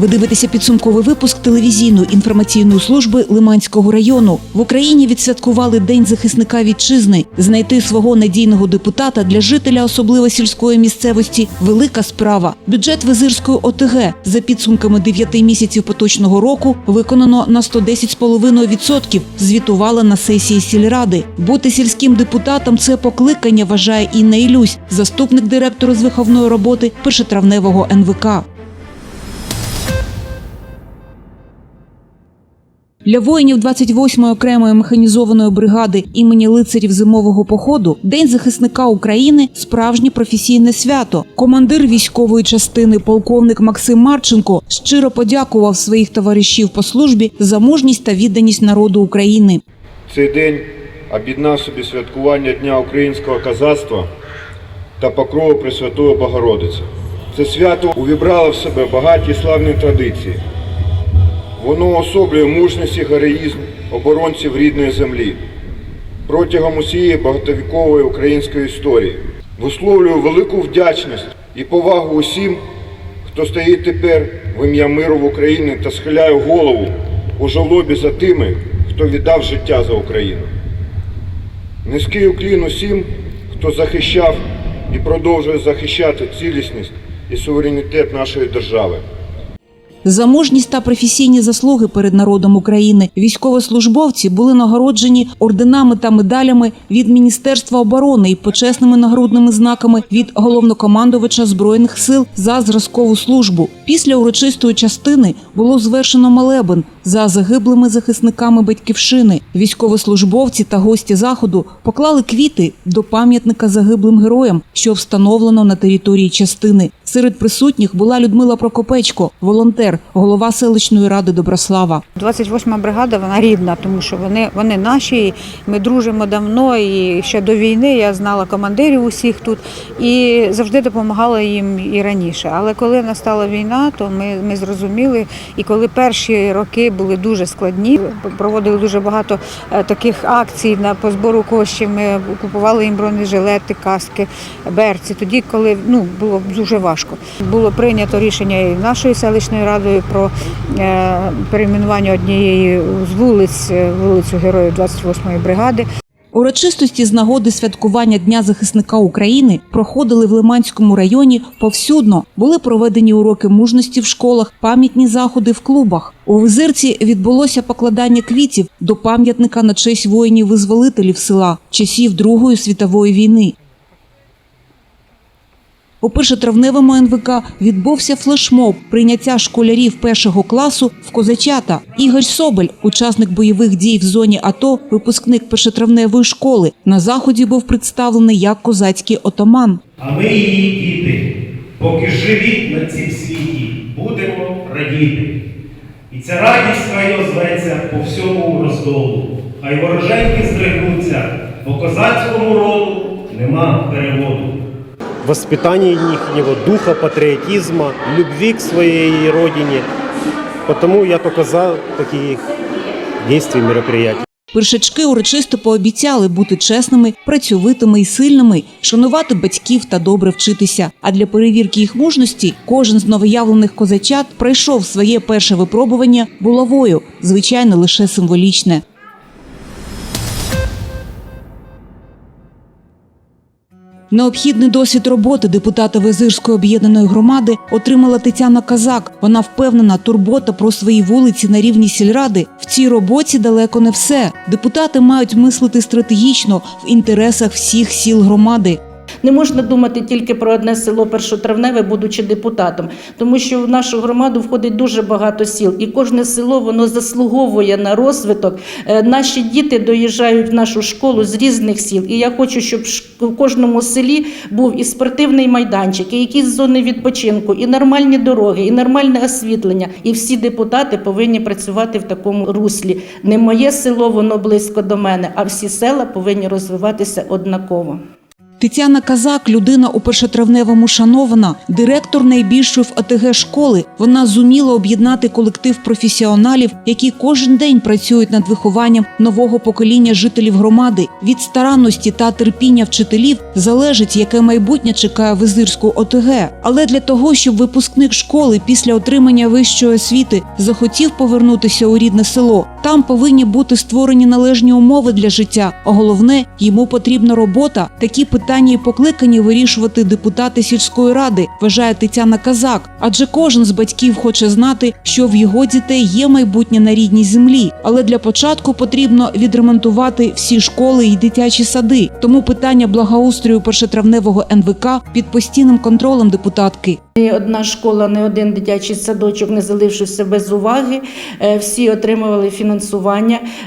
Ви дивитеся підсумковий випуск телевізійної інформаційної служби Лиманського району. В Україні відсвяткували День захисника вітчизни. Знайти свого надійного депутата для жителя, особливо сільської місцевості, велика справа. Бюджет Визирської ОТГ за підсумками 9 місяців поточного року виконано на 110,5%, звітувала на сесії сільради. Бути сільським депутатом це покликання, вважає Інна Ілюсь, заступник директора з виховної роботи першотравневого НВК. Для воїнів 28-ї окремої механізованої бригади імені лицарів зимового походу День захисника України справжнє професійне свято. Командир військової частини полковник Максим Марченко щиро подякував своїх товаришів по службі за мужність та відданість народу України. Цей день об'єднав собі святкування Дня українського козацтва та покрову Пресвятої Богородиці. Це свято увібрало в себе багаті славні традиції. Воно особлює мужність і героїзм оборонців рідної землі протягом усієї багатовікової української історії. Висловлюю велику вдячність і повагу усім, хто стоїть тепер в ім'я миру в Україні та схиляє голову у жалобі за тими, хто віддав життя за Україну. Низький уклін усім, хто захищав і продовжує захищати цілісність і суверенітет нашої держави. За мужність та професійні заслуги перед народом України військовослужбовці були нагороджені орденами та медалями від Міністерства оборони і почесними нагрудними знаками від головнокомандувача збройних сил за зразкову службу. Після урочистої частини було звершено молебен за загиблими захисниками батьківщини. Військовослужбовці та гості заходу поклали квіти до пам'ятника загиблим героям, що встановлено на території частини. Серед присутніх була Людмила Прокопечко, волонтер, голова селищної ради Доброслава. 28-ма бригада вона рідна, тому що вони, вони наші. Ми дружимо давно. І ще до війни я знала командирів усіх тут і завжди допомагала їм і раніше. Але коли настала війна, то ми, ми зрозуміли, і коли перші роки були дуже складні, проводили дуже багато е, таких акцій на по збору коштів. Ми купували їм бронежилети, каски, берці. Тоді, коли ну було дуже важко, було прийнято рішення і нашою селищною радою про е, перейменування однієї з вулиць, е, вулицю Героїв 28-ї бригади. Урочистості з нагоди святкування Дня захисника України проходили в Лиманському районі повсюдно. Були проведені уроки мужності в школах, пам'ятні заходи в клубах. У Визирці відбулося покладання квітів до пам'ятника на честь воїнів-визволителів села часів Другої світової війни. У першотравневому НВК відбувся флешмоб прийняття школярів першого класу в козачата. Ігор Собель, учасник бойових дій в зоні АТО, випускник першотравневої школи. На заході був представлений як козацький отаман. А ми її діти, поки живі на цім світі, будемо радіти. І ця радість хай озветься по всьому роздолу. Хай вороженьки здригнуться, по козацькому роду нема переводу. Воспитание их духа, патриотизма, любви к своей родине. Потому я только за такие действия, мероприятия. Першачки урочисто пообіцяли бути чесними, працьовитими і сильними, шанувати батьків та добре вчитися. А для перевірки їх мужності кожен з новоявлених козачат пройшов своє перше випробування булавою, звичайно, лише символічне. Необхідний досвід роботи депутата Визирської об'єднаної громади отримала Тетяна Казак. Вона впевнена, турбота про свої вулиці на рівні сільради в цій роботі далеко не все. Депутати мають мислити стратегічно в інтересах всіх сіл громади. Не можна думати тільки про одне село першотравневе, будучи депутатом, тому що в нашу громаду входить дуже багато сіл, і кожне село воно заслуговує на розвиток. Е, Наші діти доїжджають в нашу школу з різних сіл. І я хочу, щоб в кожному селі був і спортивний майданчик, і якісь зони відпочинку, і нормальні дороги, і нормальне освітлення. І всі депутати повинні працювати в такому руслі. Не моє село, воно близько до мене, а всі села повинні розвиватися однаково. Тетяна Казак, людина у першотравневому шанована, директор найбільшої в АТГ школи. Вона зуміла об'єднати колектив професіоналів, які кожен день працюють над вихованням нового покоління жителів громади. Від старанності та терпіння вчителів залежить, яке майбутнє чекає визирську ОТГ. Але для того, щоб випускник школи після отримання вищої освіти захотів повернутися у рідне село, там повинні бути створені належні умови для життя. А головне, йому потрібна робота. Такі питання і покликані вирішувати депутати сільської ради, вважає Тетяна Казак. Адже кожен з батьків хоче знати, що в його дітей є майбутнє на рідній землі. Але для початку потрібно відремонтувати всі школи і дитячі сади. Тому питання благоустрою першотравневого НВК під постійним контролем депутатки. Ні одна школа, не один дитячий садочок не залишився без уваги. Е, Всі отримували фінансування,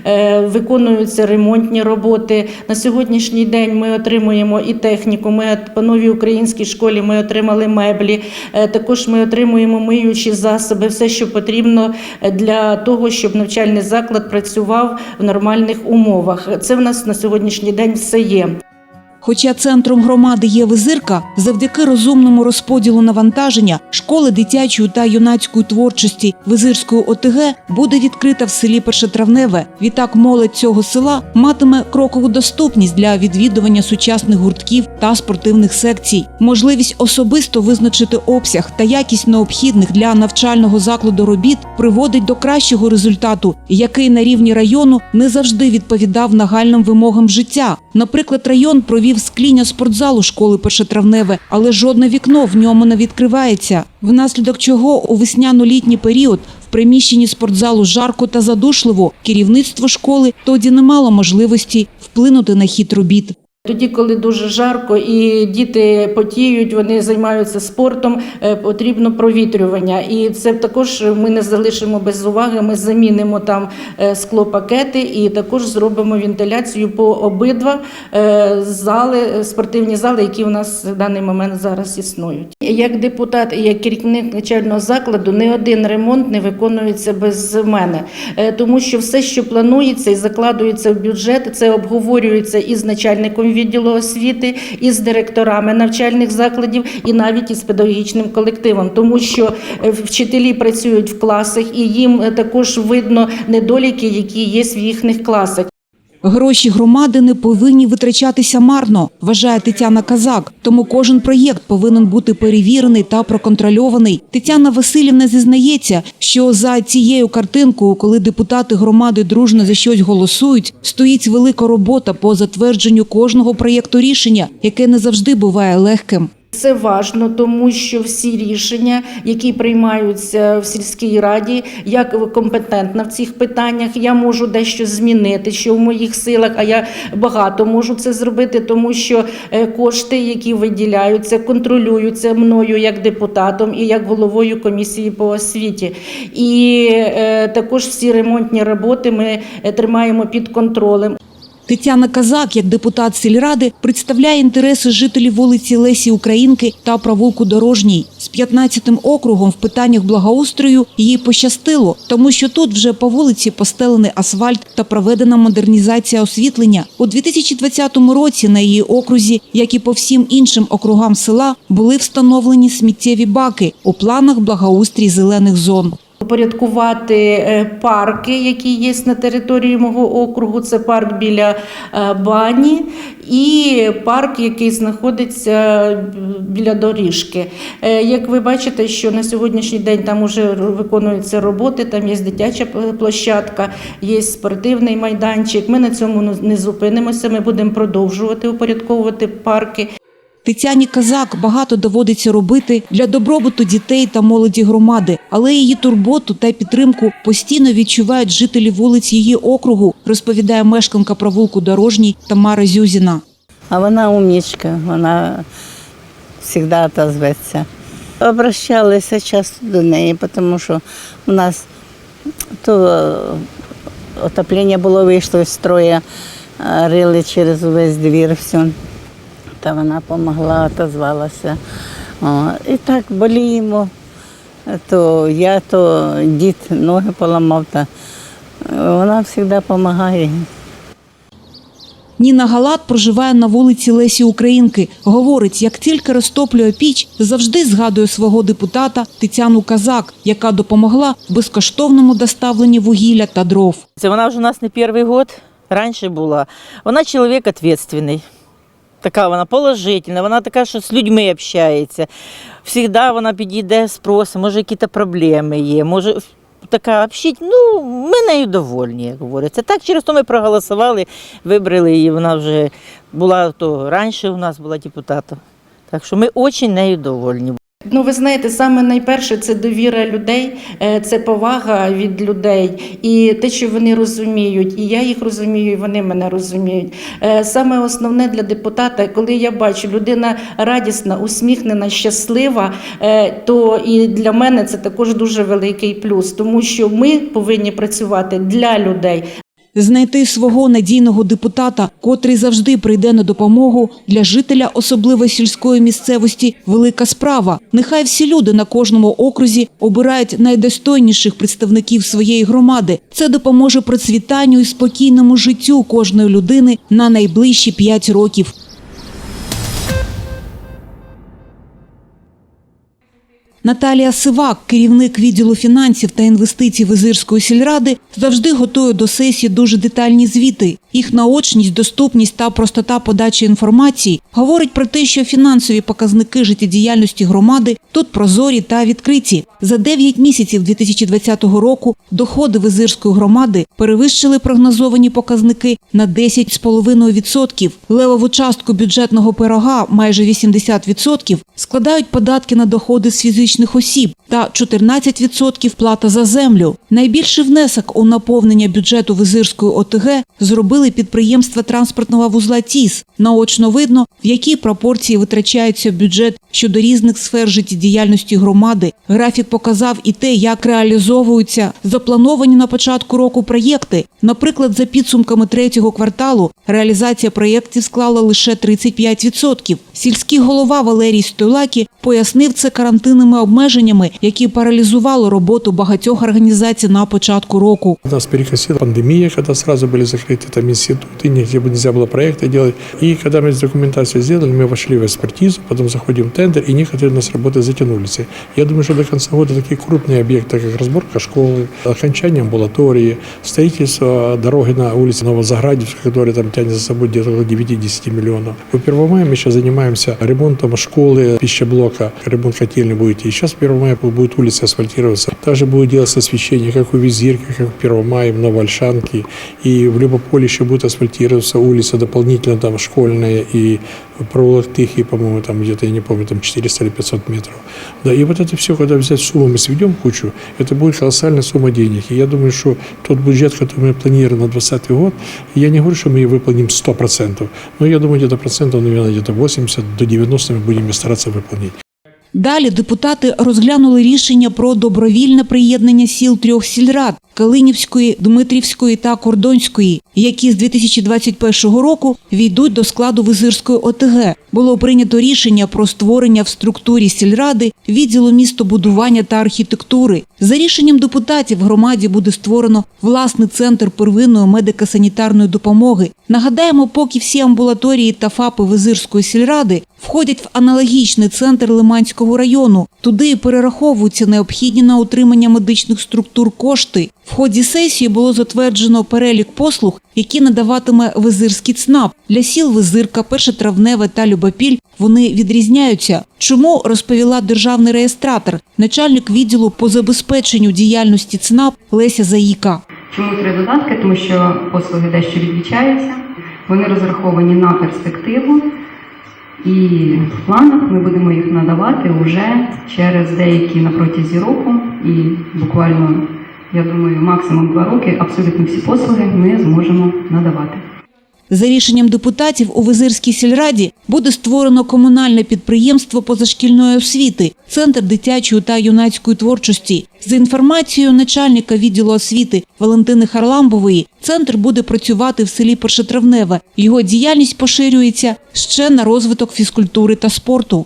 е, виконуються ремонтні роботи. На сьогоднішній день ми отримуємо і техніку. Ми по новій українській школі ми отримали меблі. Е, Також ми отримуємо миючі засоби, все, що потрібно е, для того, щоб навчальний заклад працював в нормальних умовах. Це в нас на сьогоднішній день все є. Хоча центром громади є визирка, завдяки розумному розподілу навантаження школи дитячої та юнацької творчості Визирської ОТГ буде відкрита в селі Першотравневе. Відтак молодь цього села матиме крокову доступність для відвідування сучасних гуртків та спортивних секцій, можливість особисто визначити обсяг та якість необхідних для навчального закладу робіт приводить до кращого результату, який на рівні району не завжди відповідав нагальним вимогам життя. Наприклад, район провів скління спортзалу школи першотравневе, але жодне вікно в ньому не відкривається. Внаслідок чого у весняно-літній період в приміщенні спортзалу жарко та задушливо керівництво школи тоді не мало можливості вплинути на хід робіт. Тоді, коли дуже жарко і діти потіють, вони займаються спортом, е, потрібно провітрювання. І це також ми не залишимо без уваги. Ми замінимо там е, склопакети і також зробимо вентиляцію по обидва е, зали, спортивні зали, які у нас в даний момент зараз існують. Як депутат і як керівник навчального закладу, не один ремонт не виконується без мене, тому що все, що планується і закладується в бюджет, це обговорюється із начальником відділу освіти, із директорами навчальних закладів і навіть із педагогічним колективом, тому що е, вчителі працюють в класах і їм е, також видно недоліки, які є в їхніх класах. Гроші громади не повинні витрачатися марно, вважає Тетяна Казак. Тому кожен проєкт повинен бути перевірений та проконтрольований. Тетяна Васильівна зізнається, що за цією картинкою, коли депутати громади дружно за щось голосують, стоїть велика робота по затвердженню кожного проєкту рішення, яке не завжди буває легким. Це важно, тому що всі рішення, які приймаються в сільській раді, як компетентна в цих питаннях, я можу дещо змінити, що в моїх силах, а я багато можу це зробити, тому що е, кошти, які виділяються, контролюються мною як депутатом і як головою комісії по освіті. І е, також всі ремонтні роботи ми е, тримаємо під контролем. Тетяна Казак, як депутат сільради, представляє інтереси жителів вулиці Лесі Українки та провулку Дорожній. З 15-м округом в питаннях благоустрою їй пощастило, тому що тут вже по вулиці постелений асфальт та проведена модернізація освітлення. У 2020 році на її окрузі, як і по всім іншим округам села, були встановлені сміттєві баки у планах благоустрій зелених зон. Упорядкувати е, парки, які є на території мого округу. Це парк біля е, бані і парк, який знаходиться е, біля доріжки. Як ви бачите, що на сьогоднішній день там вже виконуються роботи, там є дитяча площадка, є спортивний майданчик. Ми на цьому не зупинимося. Ми будемо продовжувати упорядковувати парки. Тетяні Казак багато доводиться робити для добробуту дітей та молоді громади, але її турботу та підтримку постійно відчувають жителі вулиць її округу, розповідає мешканка провулку Дорожній Тамара Зюзіна. А вона умнічка, вона завжди отозветься. Обращалися часто до неї, тому що у нас то отоплення було вийшло з строя, рили через увесь двір все. Та вона допомогла, отозвалася. О, і так боліємо. То я, то дід ноги поламав, та е, вона завжди допомагає. Ніна Галат проживає на вулиці Лесі Українки. Говорить, як тільки розтоплює піч, завжди згадує свого депутата Тетяну Казак, яка допомогла в безкоштовному доставленні вугілля та дров. Це Вона вже у нас не перший год, раніше була. Вона чоловік відповідальний. Така вона положительна, вона така, що з людьми общається. Всігда вона підійде, спросить, може, якісь проблеми є, може. Така общить, ну, ми нею довольні, як говориться. Так, через то ми проголосували, вибрали її. Вона вже була то раніше у нас була депутатом. Так що ми дуже нею довольні. Ну, ви знаєте, саме найперше це довіра людей, е, це повага від людей і те, що вони розуміють, і я їх розумію, і вони мене розуміють. Е, Саме основне для депутата, коли я бачу, людина радісна, усміхнена, щаслива, е, то і для мене це також дуже великий плюс, тому що ми повинні працювати для людей, Знайти свого надійного депутата, котрий завжди прийде на допомогу для жителя, особливо сільської місцевості, велика справа. Нехай всі люди на кожному окрузі обирають найдостойніших представників своєї громади. Це допоможе процвітанню і спокійному життю кожної людини на найближчі п'ять років. Наталія Сивак, керівник відділу фінансів та інвестицій Визирської сільради, завжди готує до сесії дуже детальні звіти. Їх наочність, доступність та простота подачі інформації говорить про те, що фінансові показники життєдіяльності громади тут прозорі та відкриті. За 9 місяців 2020 року доходи Визирської громади перевищили прогнозовані показники на 10,5%. Левову частку бюджетного пирога, майже 80%, складають податки на доходи з фізичних осіб та 14% плата за землю. Найбільший внесок у наповнення бюджету Визирської ОТГ зробили підприємства транспортного вузла ТІС. Наочно видно, в якій пропорції витрачається бюджет щодо різних сфер життєдіяльності громади. Графік показав і те, як реалізовуються заплановані на початку року проєкти. Наприклад, за підсумками третього кварталу реалізація проєктів склала лише 35%. Сільський голова Валерій Стойлакі пояснив це карантинними обмеженнями, які паралізували роботу багатьох організацій на початку року. Нас перекосила пандемия, когда сразу были закрыты там институты, нигде бы нельзя было проекты делать. И когда мы документацию сделали, мы вошли в экспертизу, потом заходим в тендер, и некоторые у нас работы затянулись. Я думаю, что до конца года такие крупные объекты, как разборка школы, окончание амбулатории, строительство дороги на улице Новозаградьевской, которая там тянет за собой где-то около 9-10 миллионов. У Первомая мы сейчас занимаемся ремонтом школы, пищеблока, ремонт котельной будет. И сейчас в Первомае будет улица асфальтироваться. Также будет делаться освещение, как у Визирка, как в Первомае, в Новоальшанке. И в Любополе еще будет асфальтироваться улица дополнительно там школьная и проволок Тихий, по-моему, там где-то, я не помню, там 400 или 500 метров. Да, и вот это все, когда взять сумму, мы сведем кучу, это будет колоссальная сумма денег. И я думаю, что тот бюджет, который мы планировали на 2020 год, я не говорю, что мы его выполним 100%, но я думаю, где-то процентов, наверное, где-то 80 до 90 мы будем стараться выполнить. Далі депутати розглянули рішення про добровільне приєднання сіл трьох сільрад Калинівської, Дмитрівської та Кордонської, які з 2021 року війдуть до складу Визирської ОТГ. Було прийнято рішення про створення в структурі сільради відділу містобудування та архітектури. За рішенням депутатів в громаді буде створено власний центр первинної медико-санітарної допомоги. Нагадаємо, поки всі амбулаторії та ФАПи Визирської сільради входять в аналогічний центр Лиманського району. Туди і перераховуються необхідні на утримання медичних структур кошти. В ході сесії було затверджено перелік послуг, які надаватиме Визирський ЦНАП. Для сіл Визирка, Першотравневе та Любопіль вони відрізняються. Чому розповіла державний реєстратор, начальник відділу по забезпеченню діяльності ЦНАП Леся Заїка. Чому три додатки? Тому що послуги дещо відлічаються, вони розраховані на перспективу, і в планах ми будемо їх надавати вже через деякі на протязі року, і буквально, я думаю, максимум два роки абсолютно всі послуги ми зможемо надавати. За рішенням депутатів у Визирській сільраді буде створено комунальне підприємство позашкільної освіти, центр дитячої та юнацької творчості. За інформацією начальника відділу освіти Валентини Харламбової, центр буде працювати в селі Першотравневе. Його діяльність поширюється ще на розвиток фізкультури та спорту.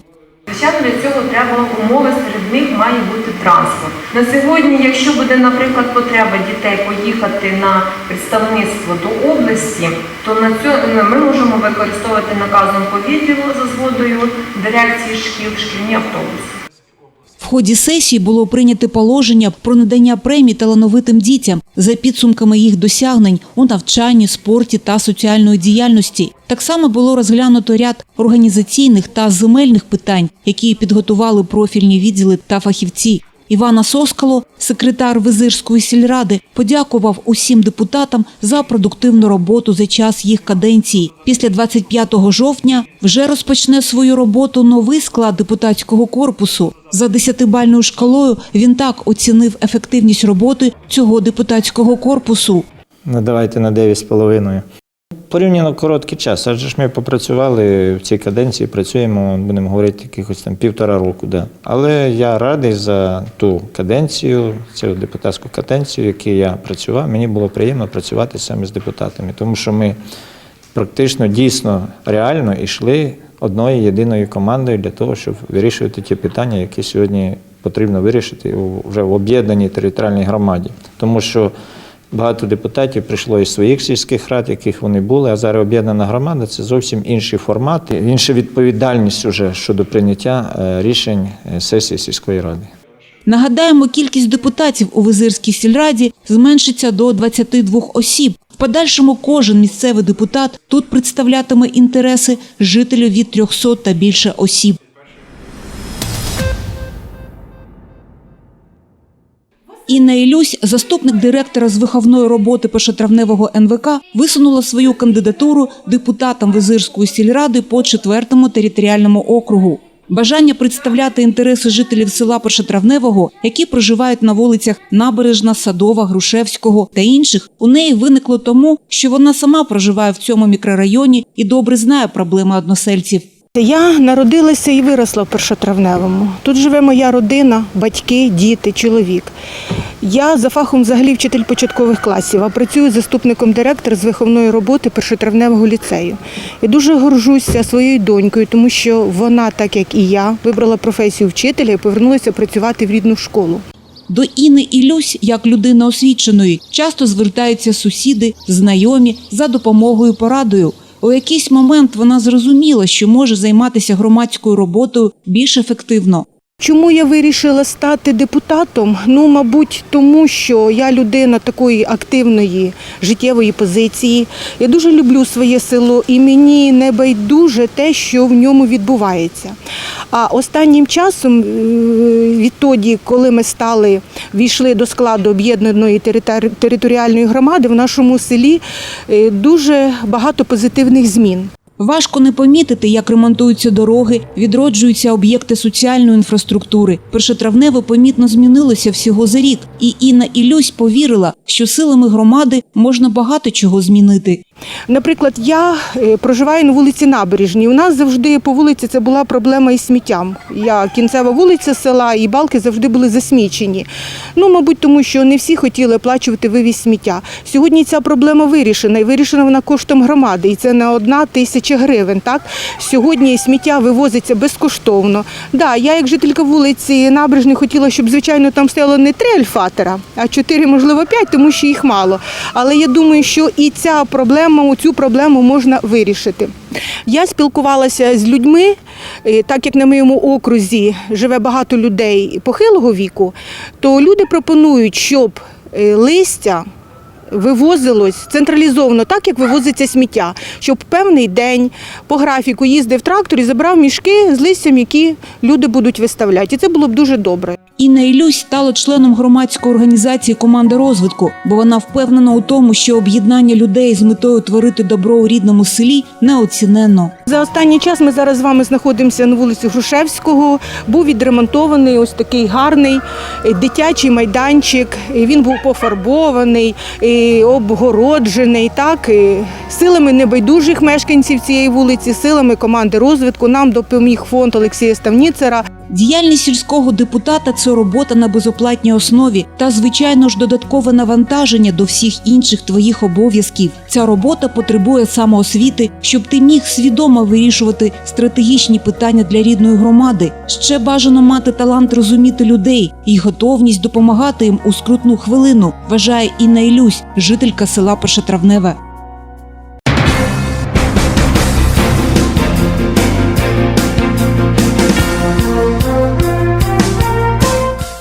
Звичайно, для цього треба умови, серед них має бути транспорт. На сьогодні, якщо буде, наприклад, потреба дітей поїхати на представництво до області, то на цю ми можемо використовувати наказом по за згодою дирекції шкіл шкільні автобуси. В ході сесії було прийнято положення про надання премій талановитим дітям за підсумками їх досягнень у навчанні, спорті та соціальної діяльності. Так само було розглянуто ряд організаційних та земельних питань, які підготували профільні відділи та фахівці. Івана Соскало, секретар Визирської сільради, подякував усім депутатам за продуктивну роботу за час їх каденції. Після 25 жовтня вже розпочне свою роботу новий склад депутатського корпусу. За десятибальною шкалою він так оцінив ефективність роботи цього депутатського корпусу. Ну, давайте на 9,5. Порівняно короткий час, адже ж ми попрацювали в цій каденції, працюємо, будемо говорити, якихось там півтора року. Да. Але я радий за ту каденцію, цю депутатську каденцію, в я працював. Мені було приємно працювати саме з депутатами, тому що ми практично дійсно реально йшли одною єдиною командою для того, щоб вирішувати ті питання, які сьогодні потрібно вирішити вже в об'єднаній територіальній громаді. Тому що Багато депутатів прийшло із своїх сільських рад, яких вони були, а зараз об'єднана громада це зовсім інший формат, інша відповідальність уже щодо прийняття е, рішень е, сесії сільської ради. Нагадаємо, кількість депутатів у Визирській сільраді зменшиться до 22 осіб. В подальшому кожен місцевий депутат тут представлятиме інтереси жителів від 300 та більше осіб. Інна Ілюсь, заступник директора з виховної роботи першотравневого НВК, висунула свою кандидатуру депутатам Визирської сільради по четвертому територіальному округу. Бажання представляти інтереси жителів села Першотравневого, які проживають на вулицях Набережна, Садова, Грушевського та інших, у неї виникло тому, що вона сама проживає в цьому мікрорайоні і добре знає проблеми односельців. Я народилася і виросла в першотравневому. Тут живе моя родина, батьки, діти, чоловік. Я за фахом взагалі вчитель початкових класів, а працюю заступником директора з виховної роботи першотравневого ліцею. І дуже горжуся своєю донькою, тому що вона, так як і я, вибрала професію вчителя і повернулася працювати в рідну школу. До Інни Ілюсь, як людини освіченої, часто звертаються сусіди, знайомі за допомогою порадою. У якийсь момент вона зрозуміла, що може займатися громадською роботою більш ефективно. Чому я вирішила стати депутатом? Ну, мабуть, тому що я людина такої активної життєвої позиції. Я дуже люблю своє село і мені не байдуже те, що в ньому відбувається. А останнім часом, відтоді, коли ми стали війшли до складу об'єднаної територіальної громади, в нашому селі е, дуже багато позитивних змін. Важко не помітити, як ремонтуються дороги, відроджуються об'єкти соціальної інфраструктури. Першотравневе помітно змінилося всього за рік, і Інна Ілюсь повірила, що силами громади можна багато чого змінити. Наприклад, я е, проживаю на вулиці Набережній. У нас завжди по вулиці це була проблема із сміттям. Я кінцева вулиця села, і балки завжди були засмічені. Ну, мабуть, тому що не всі хотіли оплачувати вивіз сміття. Сьогодні ця проблема вирішена, і вирішена вона коштом громади, і це не одна тисяча гривень. Так сьогодні сміття вивозиться безкоштовно. Да, я, як жителька вулиці Набережної, хотіла, щоб звичайно там стояло не три альфатера, а чотири, можливо, п'ять, тому що їх мало. Але я думаю, що і ця проблема, цю проблему можна вирішити. Я спілкувалася з людьми, е, так як на моєму окрузі живе багато людей похилого віку, то люди пропонують, щоб е, листя вивозилось централізовано, так як вивозиться сміття, щоб певний день по графіку їздив трактор і забрав мішки з листям, які люди будуть виставляти. І це було б дуже добре. Інна Ілюсь стала членом громадської організації команди розвитку, бо вона впевнена у тому, що об'єднання людей з метою творити добро у рідному селі неоціненно. За останній час ми зараз з вами знаходимося на вулиці Грушевського. Був відремонтований ось такий гарний е, дитячий майданчик. Він був пофарбований, обгороджений. Так і силами небайдужих мешканців цієї вулиці, силами команди розвитку нам допоміг фонд Олексія Ставніцера. Діяльність сільського депутата це робота на безоплатній основі та, звичайно ж, додаткове навантаження до всіх інших твоїх обов'язків. Ця робота потребує самоосвіти, щоб ти міг свідомо вирішувати стратегічні питання для рідної громади. Ще бажано мати талант розуміти людей і готовність допомагати їм у скрутну хвилину, вважає Інна Ілюсь, жителька села Першотравневе.